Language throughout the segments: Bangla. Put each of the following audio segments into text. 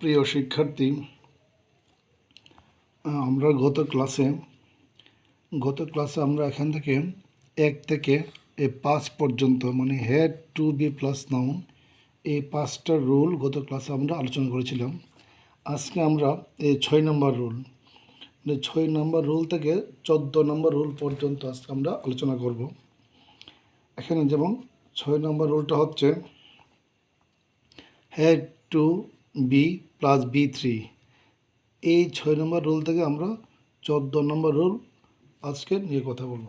প্রিয় শিক্ষার্থী আমরা গত ক্লাসে গত ক্লাসে আমরা এখান থেকে এক থেকে এ পাঁচ পর্যন্ত মানে had to be plus noun এই পাঁচটা রুল গত ক্লাসে আমরা আলোচনা করেছিলাম। আজকে আমরা এই ছয় নম্বর রুল মানে ছয় নম্বর রুল থেকে চোদ্দ নম্বর রুল পর্যন্ত আজকে আমরা আলোচনা করব। এখানে যেমন ছয় নম্বর রুলটা হচ্ছে had to be plus V three এই ছয় নম্বর রুল থেকে আমরা চোদ্দ নম্বর রুল আজকে নিয়ে কথা বলব।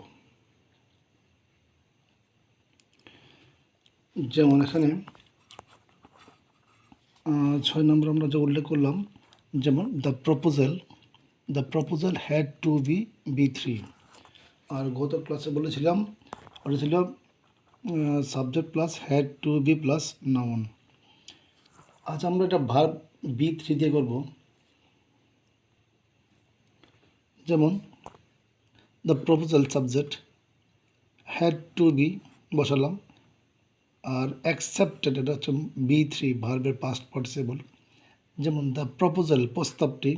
যেমন এখানে ছয় নম্বর আমরা যে উল্লেখ করলাম, যেমন the proposal the proposal had to be V three আর গত ক্লাসে বলেছিলাম ছিল subject plus had to be plus noun আজ আমরা এটা ভার্ব বি থ্রি দিয়ে করব। যেমন the proposal subject had to be বসালাম। আর অ্যাকসেপ্টেড এটা হচ্ছে বি থ্রি ভার্বের পাস্ট পার্টিসিপল যেমন দ্য প্রপোজাল প্রস্তাবটি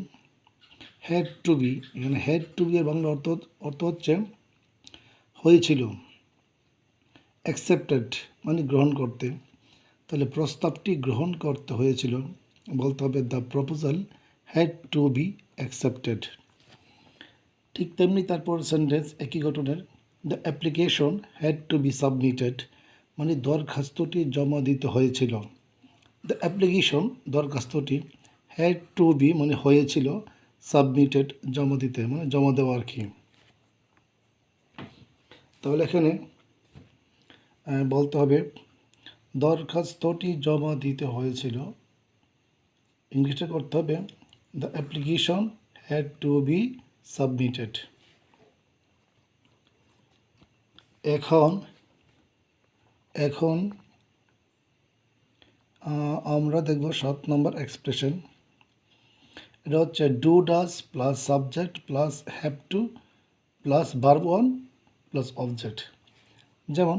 হ্যাড টু বি এখানে হ্যাড টু বি এর বাংলা অর্থ অর্থ হচ্ছে হয়েছিল। অ্যাকসেপ্টেড মানে গ্রহণ করতে। তাহলে প্রস্তাবটি গ্রহণ করতে হয়েছিল। বলতে হবে the proposal had to be accepted ঠিক তেমনি তারপর সেন্টেন্স একই ঘটনার the application had to be submitted মানে দরখাস্তটি জমা দিতে হয়েছিল। দ্য অ্যাপ্লিকেশন দরখাস্তটি হ্যাড টু বি মানে হয়েছিল সাবমিটেড জমা দিতে মানে জমা দেওয়া আর কি। তাহলে এখানে বলতে হবে দরখাস্তটি জমা দিতে হয়েছিল। ইংলিশটা করতে হবে the application had to be submitted এখন এখন আমরা দেখব সাত নম্বর এক্সপ্রেশন এটা হচ্ছে do does plus subject plus have to plus verb one plus object যেমন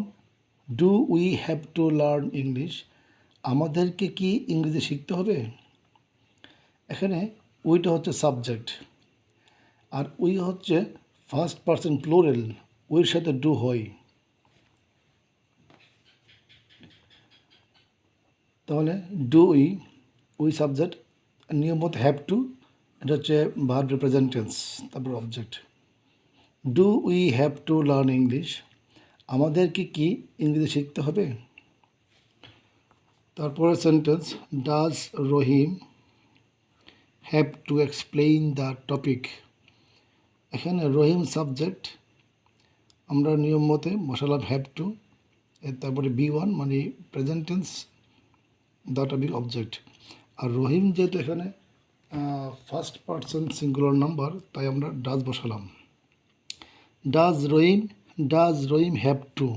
do we have to learn English আমাদেরকে কি ইংরেজি শিখতে হবে? এখানে উইটা হচ্ছে সাবজেক্ট আর উই হচ্ছে ফার্স্ট পার্সন প্লোরেল উইর সাথে ডু হয়। তাহলে ডু উই উই সাবজেক্ট নিয়ম মতো হ্যাভ টু এটা হচ্ছে ভার্ব রিপ্রেজেন্টেন্স তারপর object do we have to learn English আমাদেরকে কি ইংরেজি শিখতে হবে? তারপরে sentence does Rahim have to explain the topic এখানে রহিম সাবজেক্ট আমরা নিয়ম মতে মশালাম হ্যাভ টু তারপরে বি ওয়ান মানে প্রেজেন্টেন্স দ্য টপিক অবজেক্ট আর রহিম যেহেতু এখানে ফার্স্ট পার্সন সিঙ্গুলার নাম্বার তাই আমরা ডাজ বসালাম। Does Rahim does Rahim have to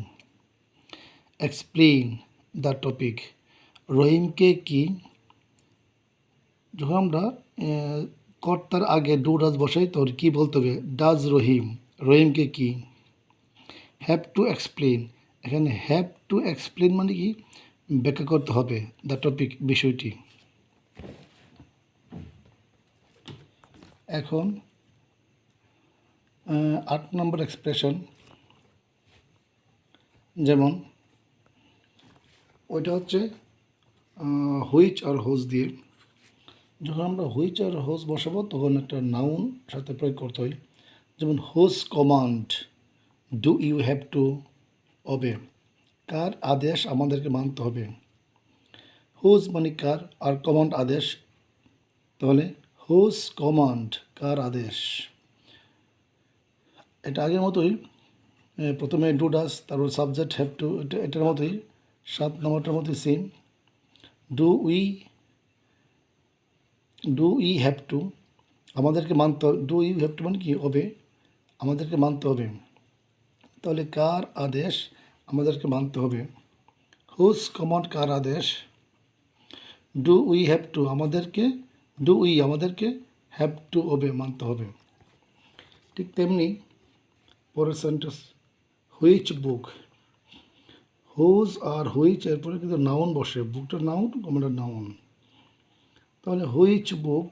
explain the topic রহিমকে কি যখন আমরা কর্তার আগে ডু ডাজ বসাই, তোর কি বলতে হবে? ডাজ রহিম রহিমকে কি হ্যাভ টু এক্সপ্লেন এখানে হ্যাভ টু এক্সপ্লেন মানে কি? ব্যাখ্যা করতে হবে দ্য টপিক বিষয়টি। এখন আট নম্বর এক্সপ্রেশন যেমন ওইটা হচ্ছে হুইচ আর হোজ দিয়ে। যখন আমরা হুইচ আর হোজ বসাবো, তখন একটা নাউন সাথে প্রয়োগ করতে হয়। যেমন whose command, do you have to obey? কার আদেশ আমাদেরকে মানতে হবে? হুজ মানে কার? আর কমান্ড আদেশ। তাহলে হুজ কমান্ড, কার আদেশ? এটা আগের মতোই প্রথমে ডু ডাস তারপর সাবজেক্ট হ্যাভ টু এটা, এটার মতোই, সাত নম্বরটার মতোই same do we do we have to আমাদেরকে মানতে হবে ডু ইউ হ্যাভ টু মানে কি হবে, আমাদেরকে মানতে হবে। তাহলে কার আদেশ আমাদেরকে মানতে হবে? হুজ কমন কার আদেশ? ডু উই হ্যাভ টু আমাদেরকে ডু উই আমাদেরকে হ্যাভ টু ওবে মানতে হবে। ঠিক তেমনি পরের সেন্টেন্স হুইচ বুক হুজ আর হুইচ এরপরে কিন্তু নাউন বসে। বুকটা নাউন কমান্ডার নাউন তাহলে which book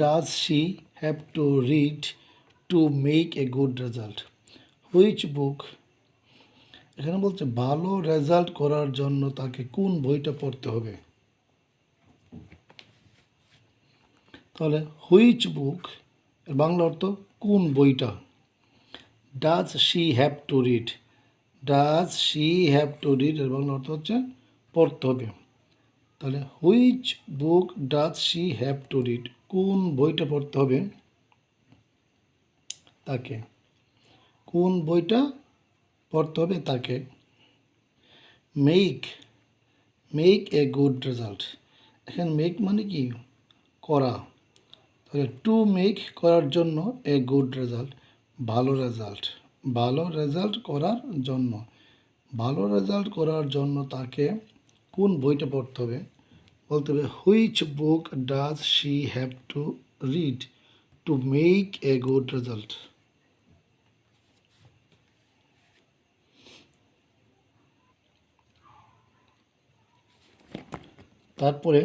does she have to read to make a good result which book এখানে বলছে, ভালো রেজাল্ট করার জন্য তাকে কোন বইটা পড়তে হবে? তাহলে হুইচ বুক বাংলা অর্থ কোন বইটা? Does she have to read does she have to read এর বাংলা অর্থ হচ্ছে পড়তে হবে। তাহলে which book does she have to read কোন বইটা পড়তে হবে? তাকে। কোন বইটা পড়তে হবে? তাকে। Make make a good result এখানে মেক মানে কি? করা। তাহলে টু মেক করার জন্য এ গুড রেজাল্ট ভালো রেজাল্ট ভালো রেজাল্ট করার জন্য। ভালো রেজাল্ট করার জন্য তাকে কোন বইটা পড়তে হবে? বলতে হবে which book does she have to read to make a good result তারপরে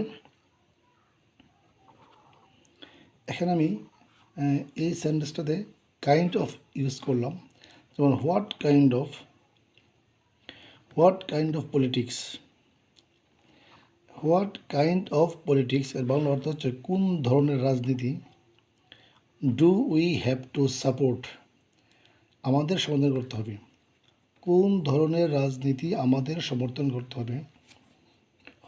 এখানে আমি এই সেন্টেন্সটাতে কাইন্ড অফ ইউজ করলাম। যেমন what kind of what kind of politics what kind of politics এর বাংলা অর্থ হচ্ছে, কোন ধরনের রাজনীতি do we have to support আমাদের সমর্থন করতে হবে। কোন ধরনের রাজনীতি আমাদের সমর্থন করতে হবে?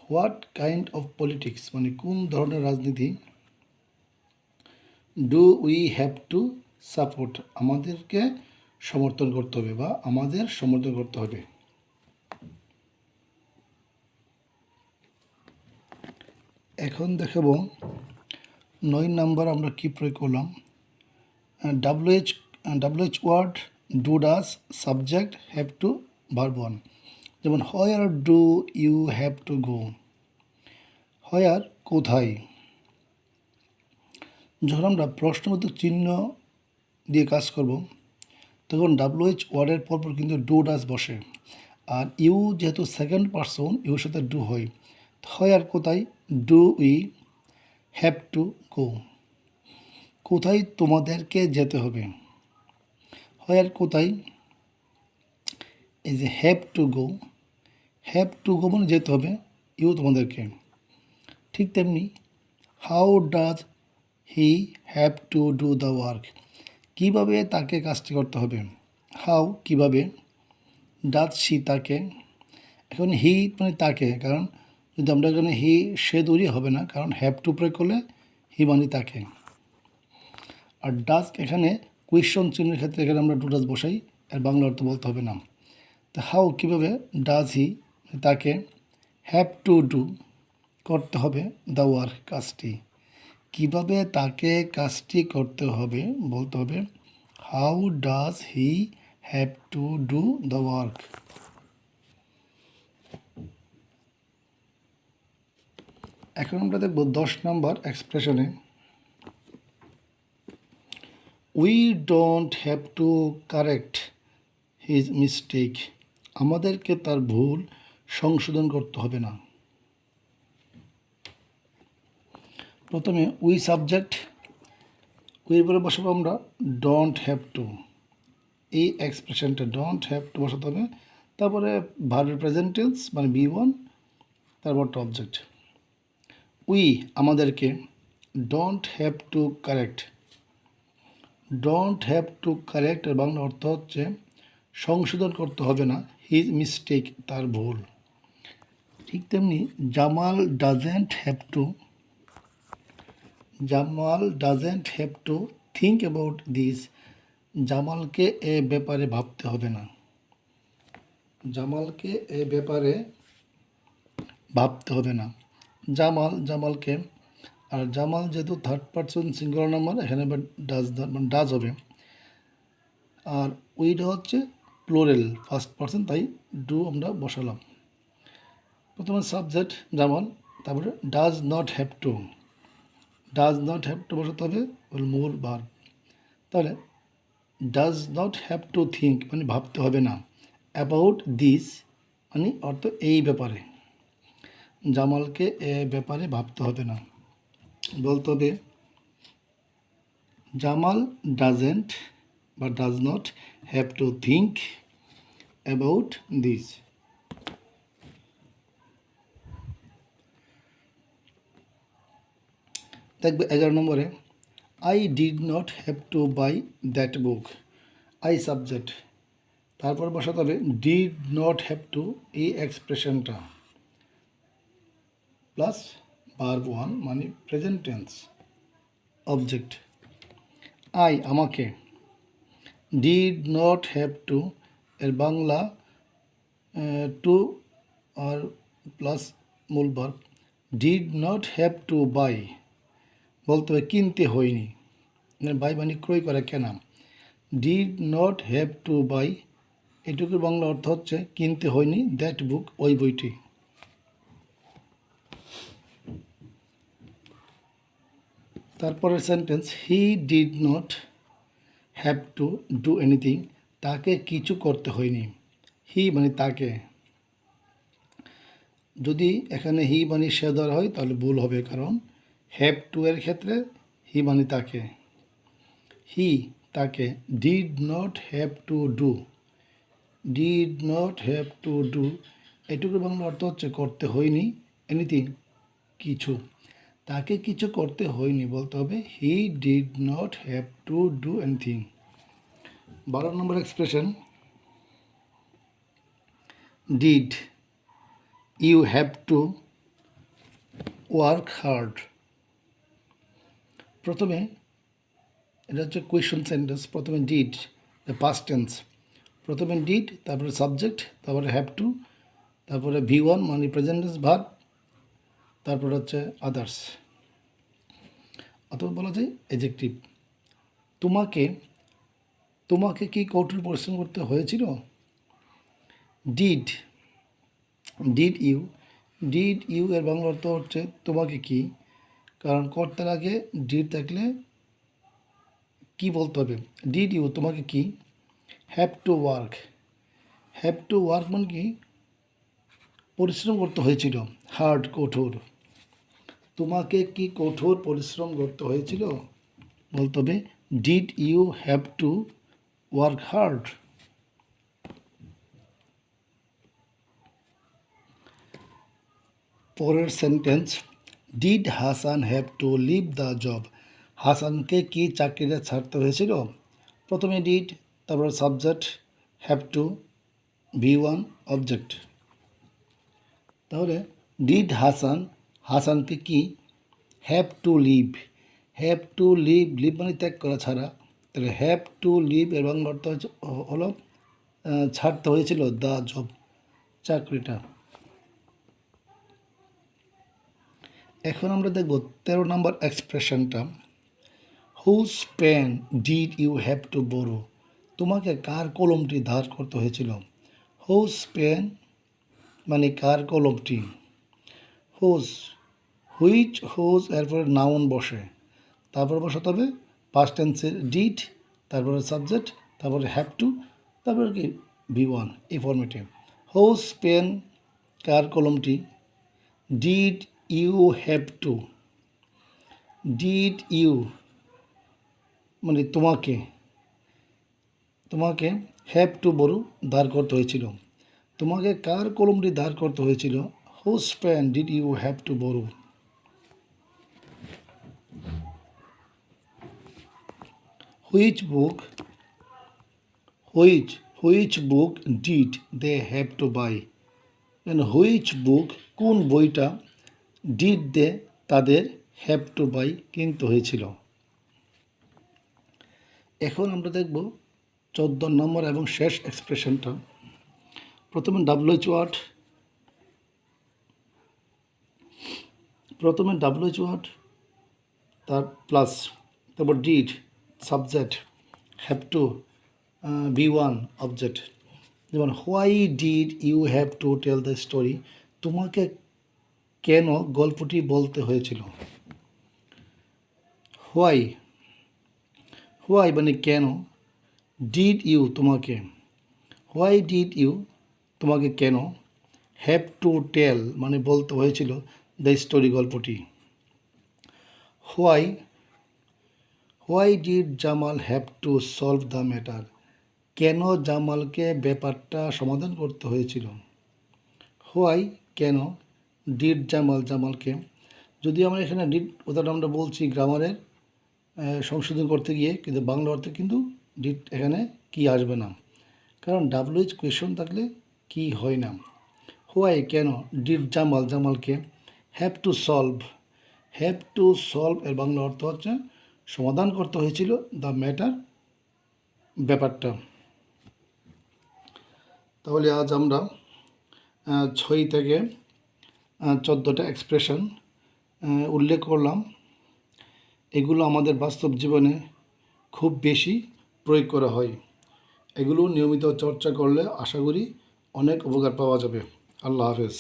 হোয়াট কাইন্ড অফ পলিটিক্স মানে কোন ধরনের রাজনীতি do we have to support আমাদেরকে সমর্থন করতে হবে বা আমাদের সমর্থন করতে হবে। এখন দেখাবো নয় নাম্বার আমরা কি প্রয়োগ করলাম? WH WH word do does subject have to verb one যেমন where do you have to go where কোথায়? যখন আমরা প্রশ্নবোধক চিহ্ন দিয়ে কাজ করব। তখন ডাব্লিউএইচ ওয়ার্ডের পরপর কিন্তু ডু ডাস বসে। আর ইউ যেহেতু সেকেন্ড পার্সন, ইউর সাথে ডু হয়। হয় আর কোথায়? Do we have to go. কোথায় তোমাদেরকে যেতে হবে? হয় আর কোথায়? এই যে have to go. Have to go মানে যেতে হবে ইউ তোমাদেরকে। ঠিক তেমনি how does he have to do the work? কীভাবে তাকে কাজটি করতে হবে? হাউ কীভাবে? ডাচ সি তাকে? এখন হি মানে তাকে, কারণ যদি আমরা এখানে হি সে দূরই হবে না, কারণ হ্যাভ টু প্রয়োগ করলে হি মানে তাকে। আর ডাজ এখানে কুয়েশন চিহ্নের ক্ষেত্রে এখানে আমরা ডু ডাজ বসাই আর বাংলা অর্থ বলতে হবে না। তো হাউ কীভাবে? ডাজ হি তাকে। হ্যাভ টু ডু করতে হবে দ্য ওয়ার্ক কাজটি। কীভাবে তাকে কাজটি করতে হবে? বলতে হবে how does he have to do the work এখন আমরা দেখব দশ নম্বর এক্সপ্রেশনে we don't have to correct his mistake আমাদেরকে তার ভুল সংশোধন করতে হবে না। প্রথমে উই সাবজেক্ট উইয়ের পরে বসাবো আমরা ডোন্ট হ্যাভ টু এই এক্সপ্রেশনটা ডোন্ট হ্যাভ টু বসাতে হবে। তারপরে ভার্বের প্রেজেন্টেন্স মানে বি ওয়ান তারপরটা অবজেক্ট উই আমাদেরকে don't have to correct don't have to correct এর বাংলা অর্থ হচ্ছে সংশোধন করতে হবে না হিজ মিস্টেক তার ভুল। ঠিক তেমনি Jamal doesn't have to Jamal doesn't have to think about this জামালকে এ ব্যাপারে ভাবতে হবে না। জামালকে এ ব্যাপারে ভাবতে হবে না। জামাল জামালকে, আর জামাল যেহেতু থার্ড পার্সন সিঙ্গুলার নাম্বার এখানে ডাজ মানে ডাজ হবে। আর উইটা হচ্ছে প্লোরেল ফার্স্ট পার্সন তাই ডু আমরা বসালাম। প্রথমে সাবজেক্ট জামাল, তারপরে does not have to does not have to বসাতে হবে ওর মূল বার তাহলে does not have to think মানে ভাবতে হবে না। অ্যাবাউট দিস মানে অর্থ এই ব্যাপারে। জামালকে এ ব্যাপারে ভাবতে হবে না। বলতে হবে, জামাল ডাজেন্ট বা does not have to think about this দেখবে এগারো নম্বরে I did not have to buy that book I subject তারপর বসাতে হবে ডিড নট হ্যাভ টু এই এক্সপ্রেশনটা প্লাস ভার্ব ওয়ান মানে প্রেজেন্ট টেন্স অবজেক্ট আই আমাকে। ডিড নট হ্যাভ টু এর বাংলা টু আর প্লাস মূল verb did not have to buy বলতে হবে, কিনতে হয়নি। মানে বাই মানে ক্রয় করা কেনা। Did not have to buy এটুকুর বাংলা অর্থ হচ্ছে, কিনতে হয়নি দ্যাট বুক ওই বইটি। তারপরের sentence he did not have to do anything তাকে কিছু করতে হয়নি। হি মানে তাকে। যদি এখানে হি মানে সে ধরা হয়, তাহলে ভুল হবে কারণ হ্যাভ টু এর ক্ষেত্রে হি মানে তাকে। হি তাকে did not have to do. Did not have to do. এটুকু বাংলা অর্থ হচ্ছে করতে হয়নি এনিথিং কিছু। তাকে কিছু করতে হয়নি বলতে হবে, he did not have to do anything বারো নম্বর expression, did you have to work hard? প্রথমে এটা হচ্ছে কোয়েশন সেন্টেন্স প্রথমে ডিড পাস্ট টেন্স প্রথমে ডিড তারপরে সাবজেক্ট তারপরে হ্যাভ টু তারপরে ভি ওয়ান মানে প্রেজেন্টেন্স ভার্ব তারপরে হচ্ছে আদার্স অথবা বলা যায় এজেক্টিভ তোমাকে তোমাকে কি কঠোর পরিশ্রম করতে হয়েছিল? Did did you did you এর বাংলা অর্থ হচ্ছে তোমাকে কি? কারণ করতে আগে ডিড থাকলে কি বলতে হবে? ডিড ইউ তোমাকে কি? Have to work have to work মানে কি? পরিশ্রম করতে হয়েছিল। হার্ড কঠোর। তোমাকে কি কঠোর পরিশ্রম করতে হয়েছিল? বলতে হবে did you have to work hard পরের sentence did Hasan have to leave the job হাসানকে কি চাকরিটা ছাড়তে হয়েছিল? প্রথমে ডিড তারপর subject have to V one object তাহলে ডিড হাসান হাসানকে কি have to leave have to leave leave মানে ত্যাগ করা ছাড়া। তাহলে হ্যাভ টু লিভ এবং অর্থ হলো ছাড়তে হয়েছিল দ্য জব চাকরিটা। এখন আমরা দেখব তেরো নম্বর এক্সপ্রেশনটা whose pen did you have to borrow তোমাকে কার কলমটি ধার করতে হয়েছিল? হুজ পেন মানে কার কলমটি? হুজ হুইচ হুজ এরপরে নাউন বসে। তারপর বসাতে হবে পাস্ট টেন্সের ডিড তারপরে সাবজেক্ট তারপরে হ্যাভ টু তারপরে কি? ভি ওয়ান এই ফর্মেটে হুজ পেন কার কলমটি? Did you have to did you মানে তোমাকে। তোমাকে হ্যাভ টু বড় দাঁড় করতে হয়েছিল। তোমাকে কার কলমটি দাঁড় করতে হয়েছিল? Whose pen did you have to borrow which book which which book did they have to buy which book কোন বইটা ডিড দে তাদের হ্যাভ টু বাই কিনতে হয়েছিল। এখন আমরা দেখব চোদ্দ নম্বর এবং শেষ এক্সপ্রেশনটা প্রথমে ডাব্লিউএইচ ওয়ার্ড প্রথমে ডাব্লিউএইচ ওয়ার্ড তার প্লাস তারপর did subject have to V one object যেমন why did you have to tell the story তোমাকে কেন গল্পটি বলতে হয়েছিল? হোয়াই হোয়াই মানে কেন? ডিড ইউ তোমাকে? হোয়াই ডিড ইউ তোমাকে কেন? হ্যাভ টু টেল মানে বলতে হয়েছিল দ্য স্টোরি গল্পটি। Why why did Jamal have to solve the matter কেন জামালকে ব্যাপারটা সমাধান করতে হয়েছিল? হোয়াই কেন? ডিড জামাল জামালকে। যদি আমরা এখানে ডিড কথাটা আমরা বলছি গ্রামারের সংশোধন করতে গিয়ে, কিন্তু বাংলা অর্থে কিন্তু ডিড এখানে কি আসবে না। কারণ ডাব্লিউএইচ কোয়েশন থাকলে কি হয় না। হোয়াই কেন did Jamal জামালকে have to solve? Have to solve এর বাংলা অর্থ হচ্ছে, সমাধান করতে হয়েছিল দ্য ম্যাটার ব্যাপারটা। তাহলে আজ আমরা ছয় থেকে চোদ্দোটা এক্সপ্রেশন উল্লেখ করলাম। এগুলো আমাদের বাস্তব জীবনে খুব বেশি প্রয়োগ করা হয়। এগুলো নিয়মিত চর্চা করলে আশা করি অনেক উপকার পাওয়া যাবে। আল্লাহ হাফেজ।